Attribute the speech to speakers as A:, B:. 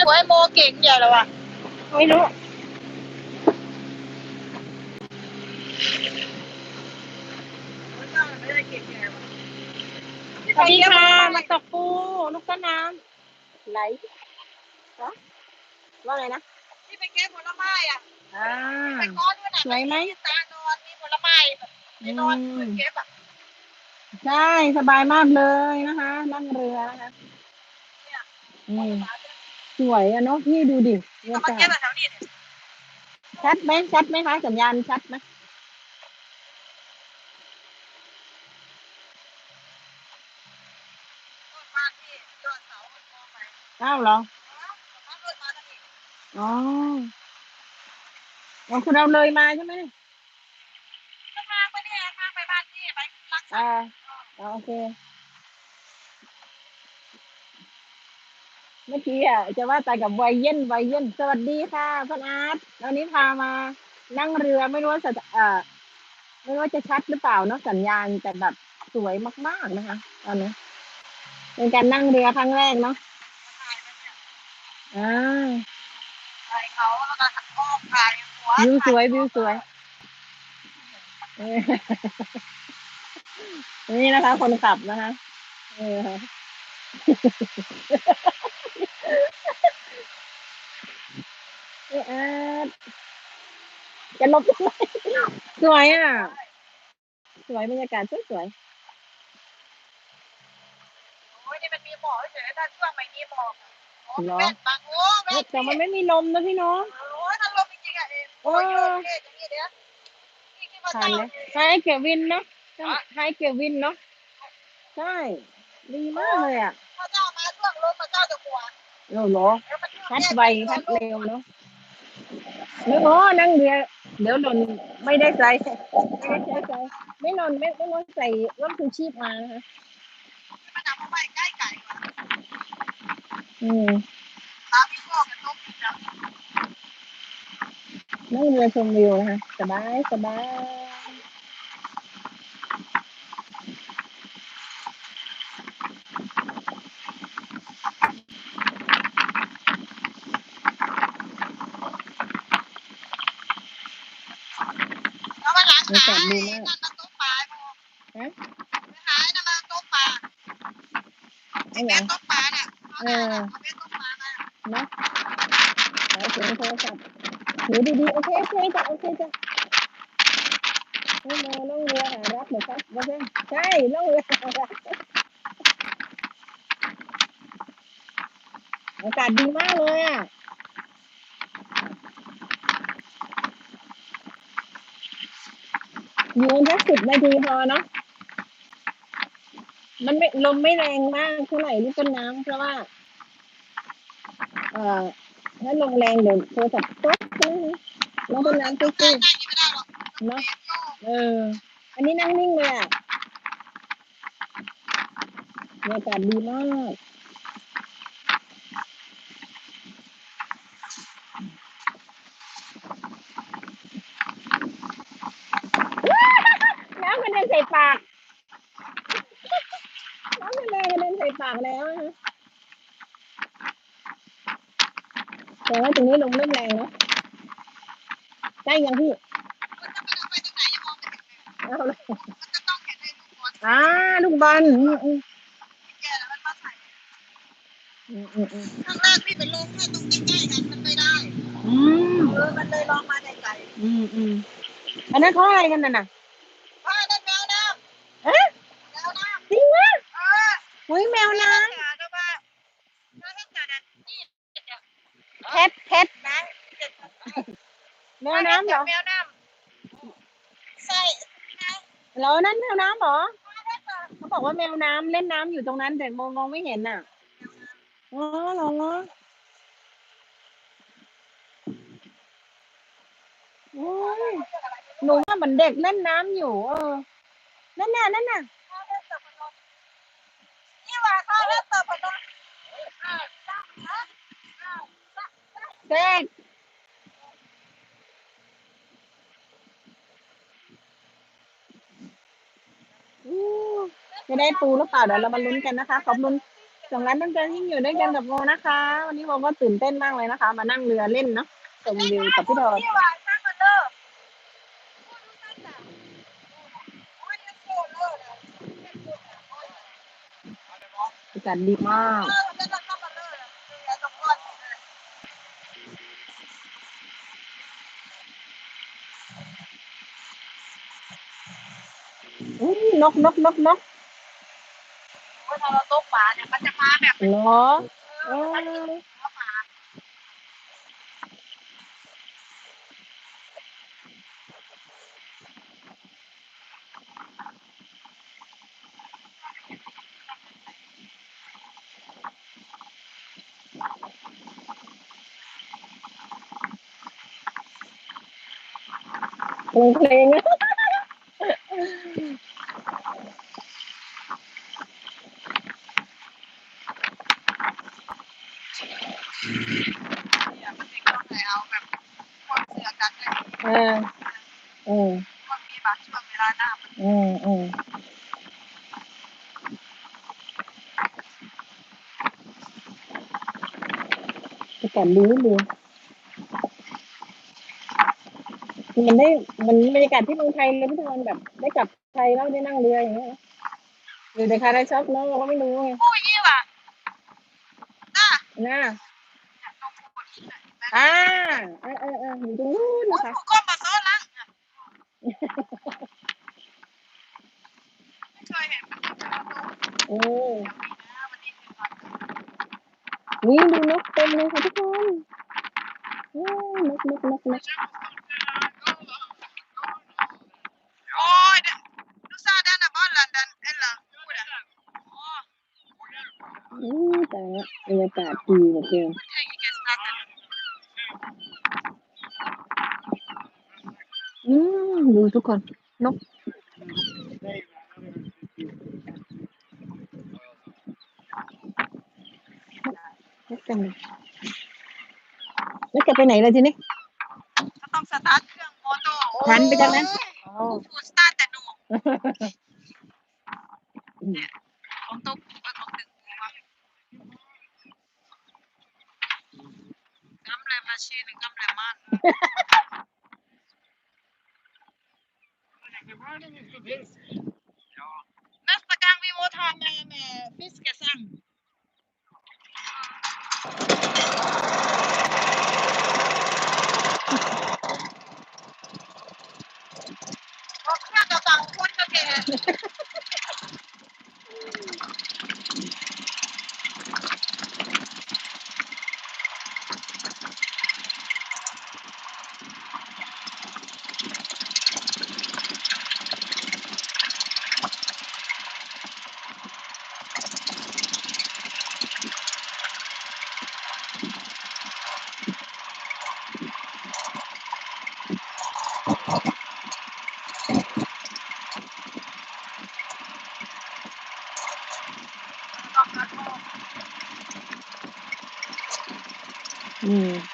A: เลยบอกไอ้โมเก่งใหญ่แล้ววะ
B: ไม่รู้
A: ไม่ได้เก่งใหญ่วะ
B: สวัสดีค่ะ มาตกปูลูกต้นน้ำไหลฮะว่าไงนะ
A: ที่ไปเก็บผลไม้อะ
B: อ่า
A: ไปก้อนด้วยนะ
B: สวยไหม
A: ตานอนมีผลไม้แบบมีนอนขึ้นเก็บอะ
B: ใช่ สบายมากเลยนะคะ นั่งเรือนะคะอืม สวยอะเนาะพี่ดูดิบรร
A: เอา
B: ยา
A: มาเก็
B: กา
A: บ
B: ศ
A: แบบแถวนี้เนี่ย
B: ชัดไหมชัดไหมคะสัญญาณชัดไหม
A: ต้นบ้านที่ยอดเสามันมองไป
B: อ้าวเหรอ
A: บ้านรถมาทางนี้
B: อ๋ออ๋อคุณเอาเลยมาใช่ไหม
A: ก็ทางไปเนี่ยทางไปบ้านที่ไปรักษา
B: อ่าอ่าโอเค เมื่อกี้อะจะว่าแต่กับวัยเย็นวัยเย็นสวัสดีค่ะพันอาร์ตวันนี้พามา นั่งเรือไม่รู้ว่าจะเอ่อไม่รู้ว่าจะชัดหรือเปล่าเนาะสัญญาณแต่แบบสวยมากๆนะคะตอนนี้เป็นการนั่งเรือครั้งแรกเนาะอ่า
A: ไปเขาแล้วก็ขัดข้อขายหัว
B: วิวสวยวิวสวยเออนี่นะคะ คนขับนะคะเออ เอออาร์ตจะลบทำไมสวยอะ สวยบรรยากาศสวยสวย
A: โอ้ยนี่มันมีหมอกเฉยๆถ้าช่วงไม่มีหมอกโอ้แม่บางโอ้
B: ๆ
A: แม่
B: เอ๊ะแต่มันไม่มีลมนะพี่น้อง
A: โอ้ยถ้าลมจริงๆอะเองโอ้ยโอเคอย่างนี้เดี๋ยวนี่ที่มา
B: ผ่าน
A: เจ้า
B: เลยไฮเกวินเนาะไฮเกวินเนาะใช่ ดีมากเลยอะ
A: พระเจ้ามาช่วงลมพระเจ้าจะกลัว
B: โอ้โห
A: แล้วมันช่วง
B: พัด
A: เนี่ย
B: ไวพัดเร็วเนาะ แล้วอ๋อนั่งเรือเดี๋ยวหล่นไม่ได้ใส่ไม่ได้ใส่ใส่ไม่หล่นไม่ไม่ต้องใส่ร่มชูชีพมานะคะ
A: มันจะมาไปใกล้ไก่
B: อืม
A: ตามพี่พ่อกันนกนะ
B: นั่งเรือชมวิวนะคะสบายสบาย
A: แล้ว มาหลัง
B: บรรยากาศดีมาก
A: นั่นมันตกปลา
B: ฮะ
A: หายนั่นมันตกปลา
B: ไอ้
A: แม่
B: ยัง
A: ตกปลาเนี่ย
B: เออ
A: เอาแม่ตกปลามา
B: เนะเอาเสียงโทรศัพท์ถือดีๆโอเคโอเคจ้ะโอเคจ้ะให้มาล่องเรือหารักเหรอครับว่าใช่ใช่ล่องเรือหารักอากาศดีมากเลยอะ อยู่แค่สิบนาทีพอเนาะมันไม่ลมไม่แรงมากเท่าไหร่นี่ต้นน้ำเพราะว่า เอ่อถ้าลมแรงเดี๋ยวโทรศัพท์ตกนะคะน้องต้นน้ำ
A: ต
B: สู้
A: กปลาไม่ได้หรอก
B: ๆเนาะเออ อันนี้นั่งนิ่งเลยอะบรรยากาศดีมาก น้ำกระเด็นใส่ ปากน้ำกระเด็นกระเด็นใส่ปากแล้วนะฮะแต่ว่าตรงนี้ลมเริ่มแรงเนาะใกล้ยังพี่
A: มันจะไปทางไหนยังมองไม่เห็นเลย
B: เอาเลย
A: มันจะต้องเห็นในลูกบอล
B: อ่าลูกบอลอืมอืม
A: แกแล้วมันมาใส่
B: อืมอืมอืม
A: ข้างล่างพี่ไปลงแค่ตรงใกล้ๆกันมันไม่ได้
B: อืม
A: เออมันเลยลองมาไกล
B: อืมอืมอันนั้นเขาอะไรกันน่ะน่ะ
A: ๆว่านั่นแมวน้
B: เอ๊ะำ
A: แมวน้
B: จริงวะำ
A: เอ อ
B: อุ้ยแมวน้
A: เสือก็ว่าถ้าเสือดันนี่ำ
B: เพชรเพชร
A: นะ
B: แมวน้ำเหรอ
A: แมวน้ำใช่
B: เหรอนั่นแมวน้ำเหรอเขาบอกว่าแมวน้ำเล่นน้ำอยู่ตรงนั้นแต่มองมองไม่เห็นน่ะอ๋อเหรอโอ้ยหนูว่าเหมือนเด็กเล่นน้ำอยู่ เออนั่นน่ะนั่นน่ะ
A: นี่ว่า เขาเล่นเปิดพนม
B: เด็กอู้จะได้ปูหรือเปล่าเดี๋ยวเรามาลุ้นกันนะคะ ขอบคุณสองร้านตั้งใจที่อยู่ด้วยกันกับโมนะคะ วันนี้โมก็ตื่นเต้นมากเลยนะคะ มานั่งเรือเล่นเนาะชมวิวกับพี่ดอน
A: ที่ว่าสร้างมันเลิกโอ้ยโคตรเลิกเลย
B: อกาศดีมาก
A: เออแล้วเราก็มาเลิกเลยแล้วตรงก้อนเลย
B: อุ้ยนกนกนกนก
A: โอ้ยถ้าเราตกปลาเนี่ยมันจะมาแบบ
B: เหรอ
A: เอ
B: อ
A: มัน
B: อ
A: เพ
B: ลงเพลง
A: เนี่ยมันจะต้องให้เอาแบบความัน
B: ออเออ
A: มันมีบางช่วงเลาหน้า มัน
B: อืมอืมอากาศดีดีมันได้มันบรรยากาศที่เมืองไทยเลยพี่ตะวันแบบ ได้กลับไทยแล้วได้นั่งเรืออย่างเงี้ยอยู่ในคาราช็อปเนาะเราก็ไม่รู้ไง
A: ผู้ยี่ว่ะน่า
B: น่า
A: ต้องพูดอีกหน่อยนะ
B: อ่าเออเออเอออยู่ตรงนู้น
A: โอ้
B: นะคะ
A: ผู้ก้มมาโซ่ละไม่เคยเห็นมันจะมาโซ่
B: เออ
A: นะวันนี้คือวัน
B: นี่ดูนกเต็มเลยค่ะทุกคนโอ้ยนกนกนกนก
A: โอ้ยเด้อดูซาด้านน่ะบ้านหลังดันเอ็นหลังพูดอะโอ้
B: อืมแต่บรรยากาศดีเหลือเกิน
A: มันเท่อีกแกสนักกัน
B: อืมดูทุกคน นก นกเต็มเลยแล้วแกไปไหนล่ะทีนี้
A: ก็ต้องสตาร์ทเครื่องมอเตอร์
B: หันไปทางนั้นอ๋อ
A: ฟูดสตาร์ทแต่หนูของตุ๊กของตึกกูว่ากำเลยมา ชีหรือกำเลยมัน Nästa gång vi må ta med, med fiskesang. โอ้เค 嗯。